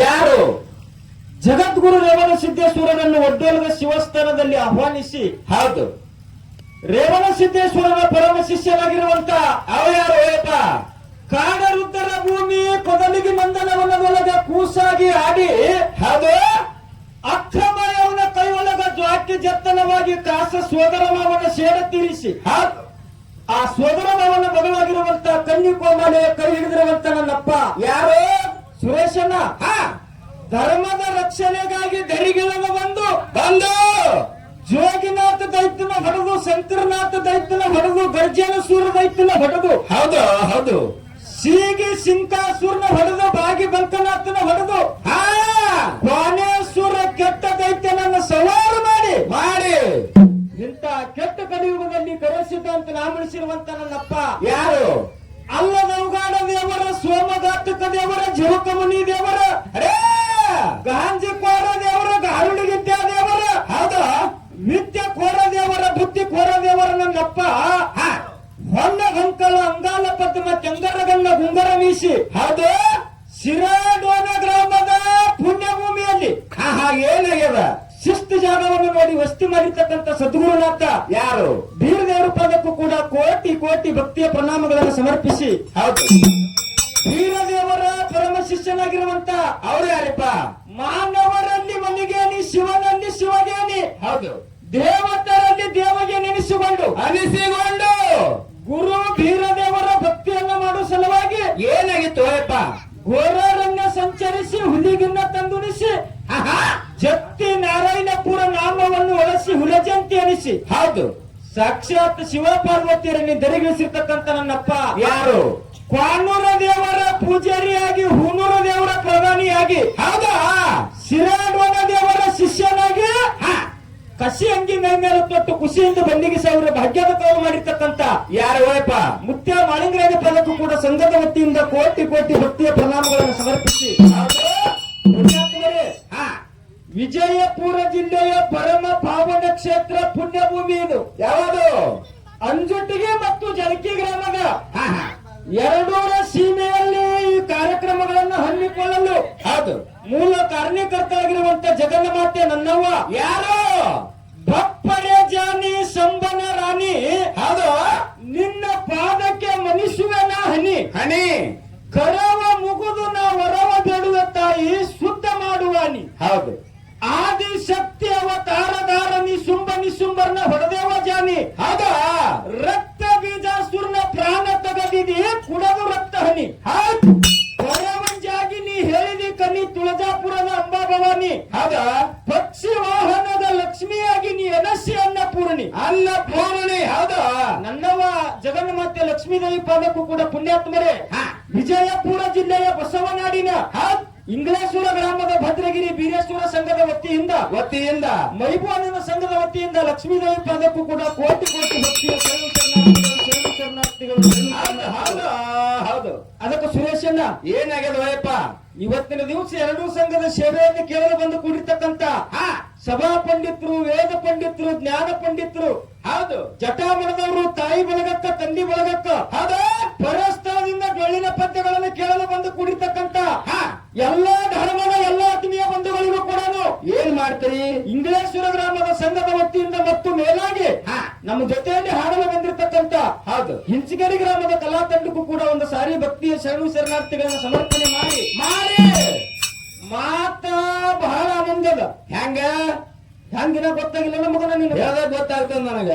ಯಾರು? ಜಗದ್ಗುರು ರೇವಣ ಸಿದ್ದೇಶ್ವರನನ್ನು ಒಡ್ಡೋಲದ ಶಿವಸ್ಥಾನದಲ್ಲಿ ಆಹ್ವಾನಿಸಿ ಹೌದು. ರೇವಣ ಸಿದ್ದೇಶ್ವರನ ಪರಮ ಶಿಷ್ಯನಾಗಿರುವಂತ ಅವ ಯಾರು ಏಪ ಕಾಡರುದ್ದರ ಭೂಮಿ ಕೊದಲಿಗೆ ಮಂದನವನದೊಳಗ ಕೂಸಾಗಿ ಆಡಿ ಹೌದು. ಅಕ್ರಮ ಅವನ ಕೈಯೊಳಗ ಜ್ವಾಕ್ಯ ಜತ್ತನವಾಗಿ ಕಾಸ ಸೋದರ ಮಾವನ ಸೇಡ ತೀರಿಸಿ ಹೌದು. ಆ ಸೋದರ ಮಾವನ ಮಗಳಾಗಿರುವಂತ ಕನ್ನಿ ಕೋಮಾಲೆಯ ಕೈ ಹಿಡಿದಿರುವಂತ ನನ್ನಪ್ಪ ಯಾರು? ಸುರೇಶಣ್ಣ ಹಾ. ಧರ್ಮದ ರಕ್ಷಣೆಗಾಗಿ ಧರಿಗಿಳಗ ಬಂದು ಬಂದು. ಜೋಗಿನಾಥ ದೈತ್ಯನ ಹೊಡೆದು ಶಂಕರನಾಥ ದೈತ್ಯನ ಹೊಡೆದು ಗರ್ಜನ ಸೂರ್ಯ ದೈತ್ಯನ ಹೊಡೆದು ಹೌದು ಹೌದು. ಸೀಗಿ ಸಿಂಕಾಸೂರ್ನ ಹೊಡೆದು ಹಂಕಲ ಅಂಗಾಲ ಪದ್ಮ ಚಂಗರಗನ್ನ ಗುಂಗರ ಮೀಸಿ ಹೌದು ಸಿರಾಡೋನ ಗ್ರಾಮದ ಪುಣ್ಯಭೂಮಿಯಲ್ಲಿ. ಹಾ ಹಾ ಏನಾಗ್ಯದ ಶಿಸ್ತು ಜಾಗವನ್ನು ನೋಡಿ ವಸ್ತಿ ಮಾಡಿರ್ತಕ್ಕಂಥ ಸದ್ಗುರುನಾಥ ಯಾರು? ಬೀರದೇವರ ಪದಕ್ಕೂ ಕೂಡ ಕೋಟಿ ಕೋಟಿ ಭಕ್ತಿಯ ಪ್ರಣಾಮಗಳನ್ನು ಸಮರ್ಪಿಸಿ. ಹೌದು. ಬೀರದೇವರ ಪರಮ ಶಿಷ್ಯನಾಗಿರುವಂತ ಅವರು ಯಾರಪ್ಪ? ಮಾನವರಲ್ಲಿ ಮನಿಗೇನಿ, ಶಿವನಲ್ಲಿ ಶಿವಗೇನಿ. ಹೌದು. ದೇವತರಲ್ಲಿ ದೇವಗೆ ನೆನೆಸಿಕೊಂಡು ಅನಿಸಿಕೊಂಡು ಗುರು ಬೀರದೇವರ ಭಕ್ತಿಯನ್ನ ಮಾಡೋ ಸಲುವಾಗಿ ಏನಾಗಿತ್ತು ಅಯ್ಯಪ್ಪ ಘೋರರನ್ನ ಸಂಚರಿಸಿ ಹುಲಿಗಿನ್ನ ತಂದುಣಿಸಿ ಜತ್ತಿ ನಾರಾಯಣಪುರ ನಾಮವನ್ನು ಒಳಸಿ ಹುಲಜಂತಿ ಅನಿಸಿ. ಹೌದು. ಸಾಕ್ಷಾತ್ ಶಿವ ಪಾರ್ವತಿಯರನ್ನು ನನ್ನಪ್ಪ. ಯಾರು? ಕ್ವಾನೂರ ದೇವರ ಪೂಜಾರಿಯಾಗಿ ಹೂನೂರ ದೇವರ ಪ್ರಧಾನಿಯಾಗಿ ಹೌದಾ? ಶಿರಾಡ್ವನ ದೇವರ ಶಿಷ್ಯನಾಗಿ ಕಸಿ ಅಂಗಿ ಮೈ ಮೇಲೆ ತೊಟ್ಟು ಖುಷಿಯಿಂದ ಬಂದಿಗೆ ಸಾವಿರ ಭಾಗ್ಯದ ಕಾಲು ಮಾಡಿರ್ತಕ್ಕಂತ ಯಾರ ಅಯ್ಯಪ್ಪ ಮುತ್ಯ ಮಾಳಿಂಗರಾಜ ಪದಕ್ಕೂ ಕೂಡ ಸಂಘದ ವತಿಯಿಂದ ಕೋಟಿ ಕೋಟಿ ಭಕ್ತಿಯ ಪ್ರಣಾಮಗಳನ್ನು ಸಮರ್ಪಿಸಿ. ವಿಜಯಪುರ ಜಿಲ್ಲೆಯ ಪರಮ ಪಾವನ ಕ್ಷೇತ್ರ ಪುಣ್ಯಭೂಮಿ ಇದು. ಯಾವುದು? ಅಂಜುಟಿಗೆ ಮತ್ತು ಜಲಕಿ ಗ್ರಾಮದ. ಎರಡೂರ ಸೀಮೆಯಲ್ಲಿ ಈ ಕಾರ್ಯಕ್ರಮಗಳನ್ನು ಹಮ್ಮಿಕೊಳ್ಳಲು. ಹೌದು. ಮೂಲ ಕಾರಣಕರ್ತರಾಗಿರುವಂತ ಜಗನ್ಮಾತೆ ನನ್ನವ್ವ. ಯಾರು? ಬಪ್ಪಡೆ ಜಾನಿ ಸಂಬನ ರಾಣಿ. ಹೌದು. ನಿನ್ನ ಪಾದಕ್ಕೆ ಮನಿಸುವೆನ ಹನಿ. ಹನಿ ಕರವ ಮುಗುದು ನಾ ವರವ ಬೇಡುವ ತಾಯಿ ಶುದ್ಧ ಮಾಡುವಾನಿ ಹೌದು. ಆದಿ ಶಕ್ತಿ ಅವತಾರಧಾರ ಸುಂಬನಿ ಸುಂಬ ನಿಸುಂಬರ್ನ ಹೊಡೆದೇವ ಜಾನಿ. ಹೌದಾ. ಇಂಗ್ಲೇಶ್ವರ ಗ್ರಾಮದ ಭದ್ರಗಿರಿ ಬೀರೇಶ್ವರ ಸಂಘದ ವತಿಯಿಂದ ವತಿಯಿಂದ ಮೈಬಾಳಿನ ಸಂಘದ ವತಿಯಿಂದ ಲಕ್ಷ್ಮೀದೇವಿ ಪದಕ್ಕೂ ಕೂಡ ಕೋಟಿ ಕೋಟಿ ಭಕ್ತಿಯ ಅದಕ್ಕೂ ಶರಣಾರ್ಥಿಗಳು, ಹೌದು ಅದಕ್ಕೆ ಸುರೇಶಣ್ಣ ಏನಾಗ್ಯದ ವಯಪ್ಪ ಇವತ್ತಿನ ದಿವಸ ಎರಡೂ ಸಂಘದ ಸೇವೆಯನ್ನು ಕೇಳಲು ಬಂದು ಕೂಡಿರ್ತಕ್ಕಂತ ಸಭಾ ಪಂಡಿತರು ವೇದ ಪಂಡಿತರು ಜ್ಞಾನ ಪಂಡಿತರು ಹೌದು. ಜಟಾಮಣದವರು ತಾಯಿ ಬಳಗಕ್ಕ ತಂದಿ ಬಳಗಕ್ಕ ಹೌದು. ಪರಸ್ಥಳದಿಂದ ಡೊಳ್ಳಿನ ಪದ್ಯಗಳನ್ನು ಕೇಳಲು ಎಲ್ಲಾ ಧರ್ಮದ ಎಲ್ಲಾ ಆತ್ಮೀಯ ಬಂಧುಗಳಿಗೂ ಕೂಡ ಏನ್ ಮಾಡ್ತೀರಿ? ಇಂಗ್ಲೇಶ್ವರ ಗ್ರಾಮದ ಸಂಘದ ವತಿಯಿಂದ ಮತ್ತು ಮೇಲಾಗಿ ನಮ್ಮ ಜೊತೆಯಲ್ಲಿ ಹಾಡಲು ಬಂದಿರತಕ್ಕಂತ ಹೌದು. ಹಿಂಚಗೇರಿ ಗ್ರಾಮದ ಕಲಾ ತಂಡಕ್ಕೂ ಕೂಡ ಒಂದು ಸಾರಿ ಭಕ್ತಿಯ ಶರಣು ಶರಣಾರ್ಥಿಗಳನ್ನ ಸಮರ್ಪಣೆ ಮಾಡಿ. ಮಾಡಿ. ಮಾತ ಬಹಳ ಮುಂದದ ಹೆಂಗ? ಹೆಂಗಿನ ಗೊತ್ತಾಗಿಲ್ಲ ನಮಗ ನನಗೆ. ಹೇಳ್ದ ಗೊತ್ತಾಗ್ತದ ನನಗ.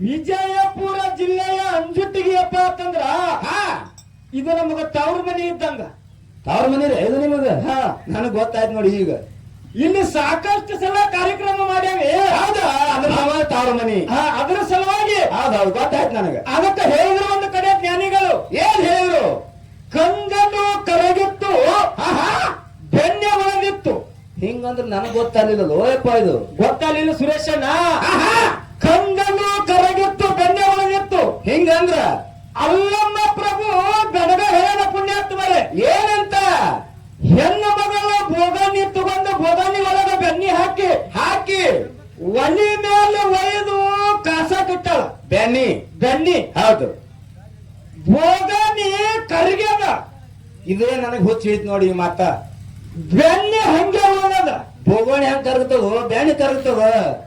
ವಿಜಯಪುರ ಜಿಲ್ಲೆಯ ಅಂಜುಟ್ಟಿಗೆಯಪ್ಪ ಅಂತಂದ್ರ ಇದು ನಮಗ ತವ್ರ ಮನೆ ಇದ್ದಂಗ. ತವ್ರ ಮನಿ ರೀ ಇದು ನಿಮಗ? ಹಾ. ನನಗ್ ಗೊತ್ತಾಯ್ತು ನೋಡಿ ಈಗ. ಇಲ್ಲಿ ಸಾಕಷ್ಟು ಸಲ ಕಾರ್ಯಕ್ರಮ ಮಾಡ್ಯಾವೆ. ಹೌದಾ? ಅದ್ರ ಸಮ ತಾವ್ರ ಮನಿ ಹಾ, ಅದರ ಸಲುವಾಗಿ ಹೌದೌದು ಗೊತ್ತಾಯ್ತು ನನಗ. ಅದಕ್ಕೆ ಹೇಳಿದ್ರು ಒಂದು ಕಡೆ ಜ್ಞಾನಿಗಳು. ಏನ್ ಹೇಳಿದ್ರು? ಕಂಗನು ಕರಗಿತ್ತು. ಬೆಣ್ಣೆ ಒಳಗಿತ್ತು ಹಿಂಗಂದ್ರ ನನಗ್ ಗೊತ್ತಾಗ್ಲಿಲ್ಲ ಲೋಯಪ್ಪ ಇದು. ಗೊತ್ತಾಗಲಿಲ್ಲ ಸುರೇಶಣ್ಣ. ಕಂಗನು ಕರಗಿತ್ತು ಬೆಣ್ಣೆ ಒಳಗಿತ್ತು ಹಿಂಗಂದ್ರ? ಅಲ್ಲಮ್ಮ ಪ್ರಭು ಬೆಳಗ ಹೇಳ ಪುಣ್ಯಾತ್ಮರೇ ಏನಂತ ಹೆಣ್ಣು ಮಗಳ ಬೋಗಾನಿ ತಗೊಂಡು ಬೋಗಾನಿ ಒಳಗ ಬೆನ್ನಿ ಹಾಕಿ ಹಾಕಿ ಒಲಿ ಮೇಲೆ ಒಯ್ದು ಕಾಸ ಕಿಟ್ಟಳ ಬೆನ್ನಿ ಬೆನ್ನಿ ಹೌದು ನೋಡಿ ಈ ಮಾತ. ಬೆನ್ನಿ ಹಂಗೆ ಹೋಗದ. ಬೋಗೋಣಿ ಹೆಂಗ್ ಕರಗ್ತದ ಬ್ಯಾಣಿ ಕರಗ್ತದ.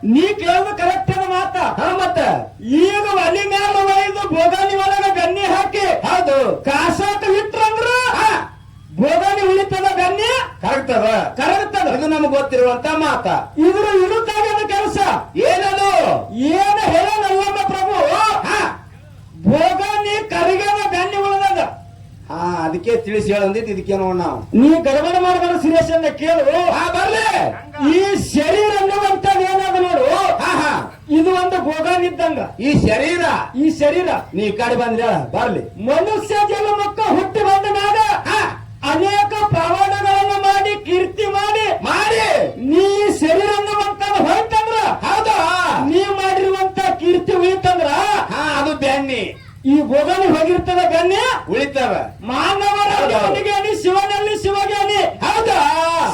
ನೀ ಕೇಳೋದು ಕರೆಕ್ಟ್ ಅದ ಮಾತ. ಹಾ ಮತ್ತ? ಈಗ ಒಲಿ ಮ್ಯಾಲ ಒಯ್ದು ಬೋಗಾನಿ ಒಳಗ ಬೆನ್ನಿ ಹಾಕಿ. ಹೌದು. ಕಾಸಾಕ ಇಟ್ರಂದ್ರ? ಹಾ. ಬೋಗಾನಿ ಉಳಿತದ ಬೆನ್ನಿ? ಕರಗ್ತದ. ಕರಗ್ತದ. ಇದು ನಮಗ್ ಗೊತ್ತಿರುವಂತ ಮಾತ. ಇದ್ರ ಇರುತ್ತಾಗದ ಕೆಲಸ. ಏನದು? ಏನ ಹೇಳನಲ್ಲಮ್ಮ ಪ್ರಭು ಹಾ ಬೋಗಾನಿ ಕರಿಗದ ಬೆನ್ನಿ ಉಳಿದದ ಹಾ ಅದಕ್ಕೆ ತಿಳಿಸಿ ಹೇಳಂದಿತ್ತು ಇದಕ್ಕೆ ನೋಡ್ ನಾವು ನೀ ಗಡಬಡ ಮಾಡಬಾರ ಸುರೇಶ್ ಅನ್ನ ಕೇಳು. ಹಾ ಬರ್ಲಿ. ಈ ಶರೀರ ಅನ್ನುವಂಥದ್ದು ಏನಾದ ನೋಡು. ಇದು ಒಂದು ಬೋಗಾನ್ ಇದ್ದಂಗ ಈ ಶರೀರ. ಈ ಶರೀರ. ನೀ ಈ ಕಡೆ ಬಂದ್ರೆ ಬರ್ಲಿ. ಮನುಷ್ಯ ಜನ್ಮಕ್ಕ ಹುಟ್ಟಿ ಬಂದ ಹಾ. ಅನೇಕ ಪವಾಡಗಳನ್ನು ಮಾಡಿ ಕೀರ್ತಿ ಮಾಡಿ ಮಾಡಿ ನೀ ಶರೀರ ಅನ್ನುವಂಥದ್ದು ಹೋಯ್ತಂದ್ರ ಹೌದಾ ನೀ ಮಾಡಿರುವಂತ ಕೀರ್ತಿ ಉಳಿತಂದ್ರ ಹಾ ಅದು ಬ್ಯಾಣ್ಣಿ ಈ ಬೋಗಾನಿ ಹೋಗಿರ್ತದ ಬೆನ್ನಿ ಉಳಿತಾವ ಮಾನವರ ಜ್ಞಾನಿ ಶಿವನಲ್ಲಿ ಶಿವಜ್ಞಾನಿ ಹೌದಾ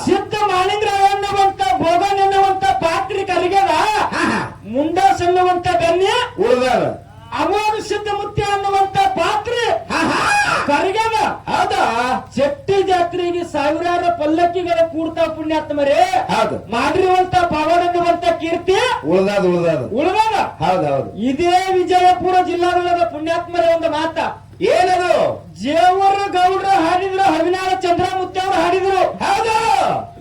ಸಿದ್ಧ ಮಾಲಿಂಗ್ರ ಅನ್ನುವಂತ ಭೋಗನ್ ಎನ್ನುವಂತ ಪಾತ್ರಿ ಕರಿಗೆದ ಹಾ ಹಾ ಮುಂಡಾಸ್ ಅನ್ನುವಂತ ಬೆನ್ನಿ ಉಳ್ದಾವ ಅಮೋಘ ಸಿದ್ಧ ಮುತ್ಯ ಅನ್ನುವಂತ ಪಾತ್ರೆ. ಕರಿಗೆದ. ಹೌದಾ? ಚೆಟ್ಟಿ ಜಾತ್ರೆಗೆ ಸಾವಿರಾರು ಪಲ್ಲಕ್ಕಿಗಳ ಕೂಡ್ತಾವ ಪುಣ್ಯಾತ್ಮರೇ ಹೌದು. ಮಾಡಿರುವಂತ ಪವನ್ ಅನ್ನುವಂತ ಕೀರ್ತಿ. ಉಳ್ದಾದ ಉಳ್ದಾದ. ಉಳಿದಾಗ ಹೌದು ಹೌದು. ಇದೇ ವಿಜಯಪುರ ಜಿಲ್ಲಾದೊಳಗ ಪುಣ್ಯಾತ್ಮರೇ ಒಂದು ಮಾತ. ಏನದು? ಜೇವರ ಗೌಡ್ರ ಹಾಡಿದ್ರು ಹವಿನಾಳ ಚಂದ್ರ ಮುತ್ಯ ಅವರು ಹಾಡಿದ್ರು. ಹೌದು.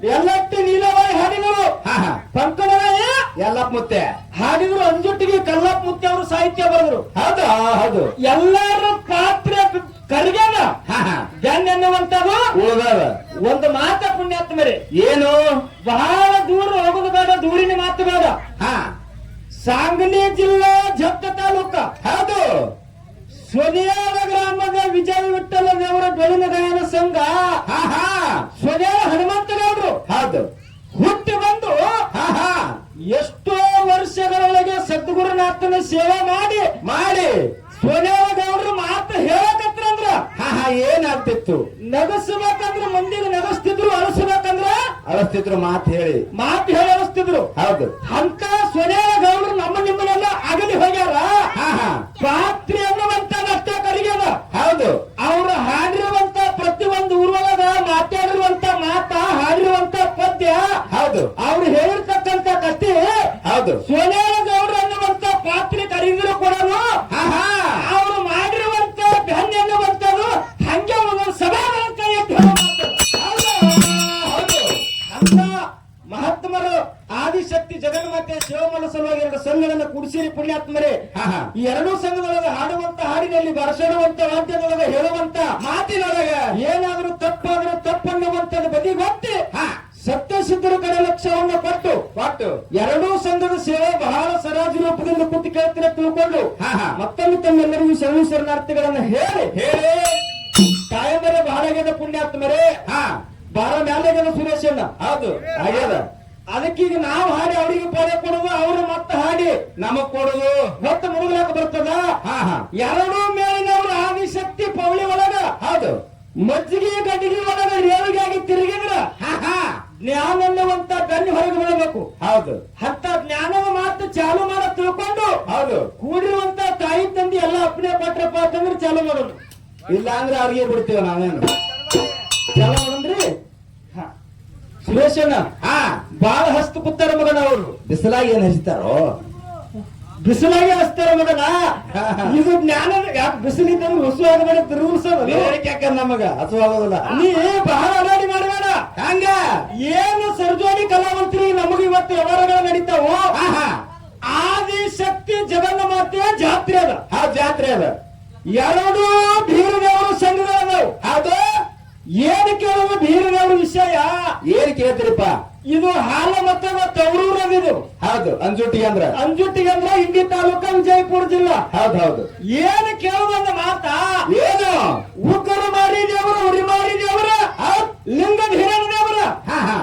ಎಲ್ಲಟ್ಟಿ ನೀಲವಾಯಿ ಹಾಡಿದರು. ಪಂಕಣರಾಯ ಎಲ್ಲಪ್ಪ ಮುತ್ತೆ. ಹಾಡಿದ್ರು ಅಂಜುಟ್ಟಿಗೆ ಕಲ್ಲಪ್ಪ ಅವರು ಸಾಹಿತ್ಯ ಬರೆದ್ರು ಹೌದು ಹೌದು. ಎಲ್ಲರೂ ಪಾತ್ರ ಕರಿಗೆದ ಜನ್ ಎನ್ನುವಂತದ್ದು ಉಳ್ದಾವ ಒಂದು ಮಾತ ಪುಣ್ಯಾತ್ಮರೇ ಏನು? ಬಹಳ ದೂರ ಹೋಗೋದು ಬೇಡ ದೂರಿನ ಮಾತು ಬೇಡ. ಹಾ. ಸಾಂಗ್ಲಿ ಜಿಲ್ಲಾ ಜಪ್ತ ತಾಲೂಕ. ಹೌದು. ಸ್ವದೇವ ಗ್ರಾಮದ ವಿಜಯ ವಿಠಲ ದೇವರ ಬೆಳಿನ ಗಾಯನ ಸಂಘ. ಸ್ವದೇವ ಹನುಮಂತಗೌಡರು. ಹೌದು. ಹುಟ್ಟಿ ಬಂದು ಎಷ್ಟೋ ವರ್ಷಗಳೊಳಗೆ ಸದ್ಗುರುನಾಥನ ಸೇವೆ ಮಾಡಿ ಮಾಡಿ. ಸ್ವನಿಯಾಳ ಗೌಡರು ಮಾತು ಹೇಳಕತ್ರಂದ್ರ ಹಾ ಹಾ ಏನಾಗ್ತಿತ್ತು? ನಗಸ್ಬೇಕಂದ್ರ ಮಂದಿಗೆ ನಗಸ್ತಿದ್ರು ಅಳಿಸ್ಬೇಕಂದ್ರ ಅಳಸ್ತಿದ್ರು ಮಾತು ಹೇಳಿ. ಮಾತು ಹೇಳಿ ಅಳಿಸ್ತಿದ್ರು ಹೌದು. ಅಂತ ಸ್ವನಿಯಾಳ ಗೌಡರು ನಮ್ಮ ನಿಮ್ಮನ್ನೆಲ್ಲ ಅಗಲಿ ಹೋಗ್ಯಾರ ಹಾ ಹಾ ಪಾತ್ರಿ ಅನ್ನುವಂತ ಅಷ್ಟೇ ಕರಿಗ್ಯದ ಹೌದು ಅವರು ಹಾಡಿರುವಂತ ಪ್ರತಿಯೊಂದು ಊರೊಳಗ ಮಾತಾಡಿರುವಂತ ಮಾತ ಹಾಡಿರುವಂತ ಪದ್ಯ ಹೌದು ಅವ್ರು ಹೇಳಿರ್ತಕ್ಕಂತ ಕಥೆ ಹೌದು ಕೇಳ್ತೀರ ತಿಳ್ಕೊಂಡು ಮತ್ತೊಮ್ಮೆ ತಮ್ಮೆಲ್ಲರಿಗೂ ಶರಣ ಶರಣಾರ್ಥಿಗಳನ್ನ ಹೇಳಿ. ಹೇಳಿ. ತಾಯಂದರೆ ಬಹಳ ಆಗ್ಯದ ಪುಣ್ಯಾತ್ಮರೇ ಹಾ. ಬಹಳ ಸುರೇಶ್ ಸುರೇಶಣ್ಣ ಹೌದು ಆಗ್ಯದ ಅದಕ್ಕೀಗ ನಾವು ಹಾಡಿ ಅವರಿಗೆ ಪದ ಕೊಡುವ ಅವರು ಮತ್ತ ಹಾಡಿ. ನಮಗ್ ಕೊಡುದು. ಮತ್ತೆ ಮುಳುಗಲಾಕ ಬರ್ತದ? ಎರಡೂ ಮೇಲಿನವರು ಆದಿಶಕ್ತಿ ಪೌಳಿ ಒಳಗ. ಹೌದು. ಮಜ್ಜಿಗೆ ಗಡ್ಡಿಗೆ ಒಳಗ ಆಗಿ ತಿರುಗಿದ್ರ ಹಾ ಹಾ. ಜ್ಞಾನ ಅನ್ನುವಂತ ಬೆನ್ನು ಹೊರಗೆ ಬೀಳಬೇಕು. ಹೌದು. ಹತ್ತ ಜ್ಞಾನದ ಮಾತು ಚಾಲು ಮಾಡ ತಿಳ್ಕೊಂಡು ಹೌದು. ಕೂಡಿರುವಂತ ತಾಯಿ ತಂದೆ ಎಲ್ಲ ಅಪ್ಪನೆ ಪಟ್ರಪ್ಪ ಅಂತಂದ್ರೆ ಚಾಲು ಮಾಡೋದು. ಇಲ್ಲ ಅಂದ್ರೆ ಅವ್ರಿಗೆ ಬಿಡ್ತೀವ ನಾವೇನು? ಚಾಲು ಮಾಡಂದ್ರಿ? ಸುರೇಶಣ್ಣ ಹಾ. ಬಾಳ ಹಸ್ತ ಪುತ್ತರ ಮಗನ ಅವರು ಬಿಸಿಲಾಗಿ ಏನ್ ಹಚ್ತಾರೋ ಬಿಸಿಲಾಗಿ ಹಸ್ತಾರ ಮಗನ. ಇದು ಜ್ಞಾನ ಯಾಕೆ ಬಿಸಿಲಿದ್ದಂದ್ರೆ ಹೊಸ ಆಗಬೇಡ ತಿರುಗಿಸೋದು ಯಾಕ ನಮಗ? ಹಸುವಾಗೋದಿಲ್ಲ ನೀ ಬಹಳ ಅಲಾಡಿ ಮಾಡಬೇಡ. ಹಂಗ? ಏನು ಸರ್ಜೋಡಿ ಕಲಾವಂತರಿ ನಮಗ ಇವತ್ತು ವ್ಯವಹಾರಗಳು ನಡೀತಾವ? ಆದಿ ಶಕ್ತಿ ಜಗನ್ನ ಮಾತೆ ಜಾತ್ರೆ ಅದ. ಆ ಜಾತ್ರೆ ಅದ. ಎರಡು ಬೀರದೇವರು ಸಂಘಗಳು ಅದು ಏನು ಕೇಳುವ ಬೀರದೇವ್ರ ವಿಷಯ? ಏನ್ ಕೇಳ್ತೀರಿಪ್ಪ? ಇದು ಹಾಲ ಮತ್ತೆ ತವರೂರದಿದು ಹೌದು ಅಂಜುಟಿಗೆ ಅಂದ್ರ. ಅಂಜುಟ್ಟಿಗೆ ಅಂದ್ರೆ ಇಂಡಿ ತಾಲೂಕ ವಿಜಯಪುರ ಜಿಲ್ಲಾ. ಹೌದ್ ಹೌದು. ಏನು ಕೇಳುವಂತ ಮಾತಾ? ಏನು? ಉಕ್ಕರು ಮಾರಿ ದೇವರ ಉರಿ ಮಾರಿ ದೇವರ ಲಿಂಗದ ಲಿಂಗ ಧೀರಣ ದೇವರ ಹಾ ಹಾ.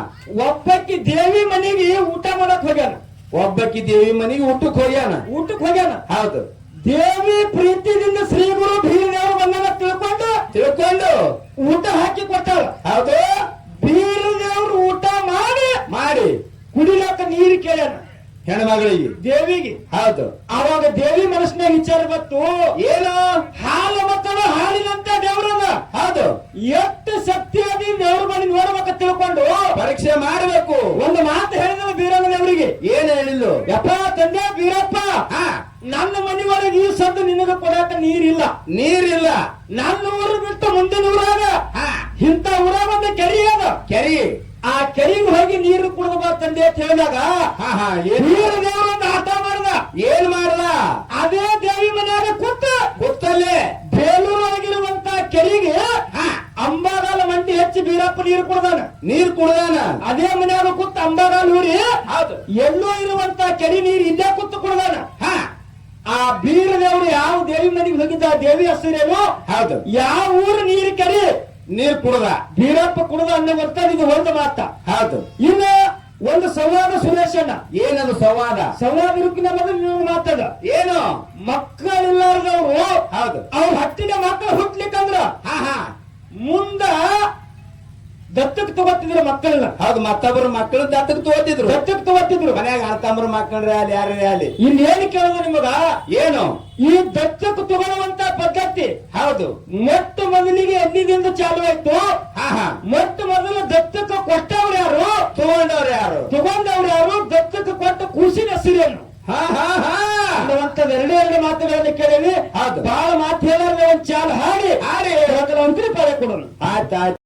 ಒಬ್ಬಕ್ಕಿ ದೇವಿ ಮನೆಗೆ ಊಟ ಮಾಡಕ್ ಹೋಗ್ಯಾನ. ಒಬ್ಬಕ್ಕಿ ದೇವಿ ಮನೆಗೆ ಊಟಕ್ಕೆ ಹೋಗ್ಯಾನ? ಊಟಕ್ಕೆ ಹೋಗ್ಯಾನ. ಹೌದು. ದೇವಿ ಪ್ರೀತಿದಿಂದ ಶ್ರೀ ಗುರು ಬೀರದೇವರು ಬಂದಾಗ ತಿಳ್ಕೊಂಡು ತಿಳ್ಕೊಂಡು. ಊಟ ಹಾಕಿ ಕೊಟ್ಟಾಳ ಹೌದು ಬೀರದೇವ್ರು ಊಟ ಮಾಡಿ ಮಾಡಿ ಕುಡಿಲಾಕ ನೀರು ಕೇಳ್ಯಾನ ಹೆಣ್ಮಗಳಿಗೆ ದೇವಿಗೆ. ಹೌದು. ಅವಾಗ ದೇವಿ ಮನಸ್ಸಿನಾಗ ವಿಚಾರ ಬತ್ತು ಏನು? ಹಾಲು ಮತ್ತ ನೋಡು ಹಾಲಿನಂತ ದೇವ್ರಲ್ಲ ಹೌದು. ಎಷ್ಟು ಶಕ್ತಿಯಾಗಿ ದೇವ್ರ ಮನೆ ನೋಡ್ಬೇಕ ತಿಳ್ಕೊಂಡು ಪರೀಕ್ಷೆ ಮಾಡಬೇಕು. ಒಂದು ಮಾತು ಹೇಳಿದ್ರು ಬೀರಣ್ಣ ದೇವರಿಗೆ ಏನ್ ಹೇಳಿದ್ಲು ಯಪ್ಪ ತಂದೆ ಬೀರಪ್ಪ ನನ್ನ ಮನೆ ಒಳಗೆ ಈ ಸದ್ದು ನಿನಗ ಕೊಡಾಕ ನೀರಿಲ್ಲ. ನೀರಿಲ್ಲ. ನನ್ನ ಊರು ಬಿಟ್ಟು ಮುಂದಿನ ಊರಾಗ ಹಾ. ಇಂಥ ಊರಾಗ ಒಂದು ಕೆರಿ ಅದ. ಕೆರಿ. ಆ ಕೆರೆಗೆ ಹೋಗಿ ನೀರು ಕುಡಿದು ಬಾ ತಂದೆ ಅಂತ ಹೇಳಿದಾಗ ನೀರು ದೇವರನ್ನ ಆಟ ಮಾಡ್ದ. ಏನ್ ಮಾಡ್ದ? ಅದೇ ದೇವಿ ಮನೆಯಾಗ ಕೂತ ಗೊತ್ತಲ್ಲೇ ಬೇಲೂರಾಗಿರುವಂತ ಕೆರೆಗೆ ಹಾ. ಅಂಬಾಗಾಲ ಮಂಡಿ ಹೆಚ್ಚಿ ಬೀರಪ್ಪ ನೀರು ಕುಡ್ದಾನ. ನೀರ್ ಕುಡ್ದಾನ? ಅದೇ ಮನೆಯಾಗ ಕೂತ ಅಂಬಾಗಾಲ ಊರಿ ಹೌದು. ಎಲ್ಲೋ ಇರುವಂತ ಕೆರೆ ನೀರು ಇಲ್ಲೇ ಕೂತು ಕುಡ್ದಾನ. ಹಾ. ಆ ಬೀರ ದೇವರು ಯಾವ ದೇವಿ ಮನೆಗೆ ಹೋಗಿದ್ದ ದೇವಿ ಹೆಸರೇನು? ಹೌದು. ಯಾವ ಊರು ನೀರು ಕೆರೆ? ನೀರ್ ಕುಡದ. ಬೀರಪ್ಪ ಕುಡದ ಅನ್ನೋ ಗೊತ್ತಾದ ಇದು ಒಂದು ಮಾತ. ಹೌದು. ಇನ್ನ ಒಂದು ಸಂವಾದ ಸುರೇಶಣ್ಣ ಏನದು ಸಂವಾದ? ಸಂವಾದ ಇರುಕಿನ ಮೊದಲು ಮಾತದ. ಏನು? ಮಕ್ಕಳಿಲ್ಲಾರ್ದವ್ರು. ಹೌದು. ಅವ್ರ ಹತ್ತಿನ ಮಕ್ಕಳು ಹುಟ್ಲಿಕ್ಕಂದ್ರ ಹಾ ಹಾ. ಮುಂದ ದತ್ತಕ್ ತಗೋತಿದ್ರು ಮಕ್ಕಳನ್ನ. ಹೌದು ಮತ್ತೊಬ್ಬರು ಮಕ್ಕಳು ದತ್ತಕ್ ತಗೋತಿದ್ರು. ದತ್ತಕ್ ತಗೋತಿದ್ರು. ಮನ್ಯಾಗ ಅಣ್ಣತಮ್ಮರ ಮಕ್ಕಳ್ರೆ ಅಲ್ಲಿ ಯಾರೇ ಅಲ್ಲಿ ಇನ್ನೇನು ಕೇಳೋದು ನಿಮಗ? ಏನು? ಈ ದತ್ತಕ್ಕೆ ತಗೊಳ್ಳುವಂತ ಪದ್ಧತಿ. ಹೌದು. ಮೊತ್ತ ಮೊದಲಿಗೆ ಎಲ್ಲಿದಿಂದ ಚಾಲು ಆಯ್ತು? ಹಾ ಹಾ. ಮೊಟ್ಟ ಮೊದಲು ದತ್ತಕ ಕೊಟ್ಟವ್ರು ಯಾರು? ತಗೊಂಡವ್ರು ಯಾರು? ತಗೊಂಡವ್ರು ಯಾರು? ದತ್ತಕ್ಕೆ ಕೊಟ್ಟ ಕೂಸಿನ ಹೆಸರೇನು ಹಾ ಹಾ ಹಾ. ಅನ್ನುವಂಥದ್ದು ಎರಡೇ ಎರಡು ಮಾತುಗಳನ್ನು ಕೇಳಿವಿ. ಬಹಳ ಮಾತು ಹೇಳೋದ್ರೆ ಒಂದ್ ಚಾಲು ಹಾಡಿ. ಹಾಡಿ. ಪದ ಕೊಡೋಣ. ಆಯ್ತಾಯ್ತು ಆಯ್ತು.